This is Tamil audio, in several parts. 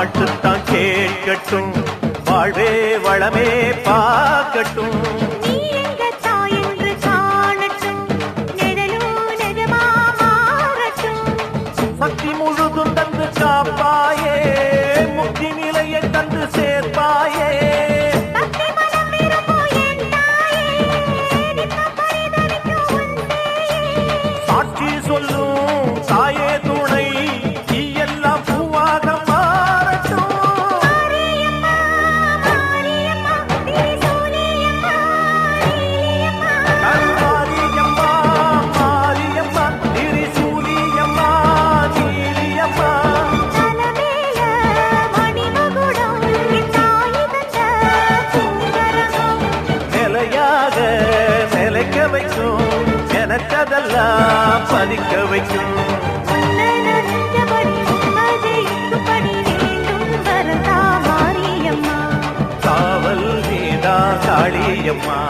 பாட்டுத்தான் கேட்கட்டும். வாழ்வே வளமே பார்க்கட்டும். ஜெயிக்க வைக்கும். காவல் வேதா காளியம்மா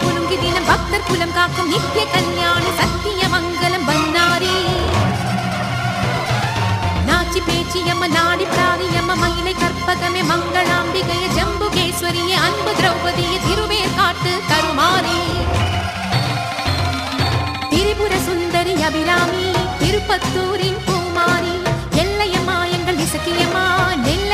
குலுங்கி தினம் பக்தர் குலம் காக்கும் நித்திய கல்யாண சத்திய மங்கலம் பன்னாரி நாச்சி பேச்சி அம்ம நாடி பிராரி அம்ம மயிலை கற்பகமே மங்களாம்பிகைய ஜம்புகேஸ்வரிய அன்பு திரௌபதிய திருவேர் காட்டு கருமாரி திரிபுர சுந்தரி அபிராமி திருப்பத்தூரின் பூமாரி எல்லையம்மா எங்கள் இசக்கியம்மா நெல்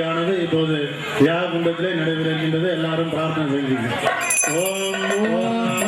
ஆவியானது இப்போது தியாக குண்டத்திலே நடைபெறுகின்றது? எல்லாரும் பிரார்த்தனை செய்வீங்க ஓம்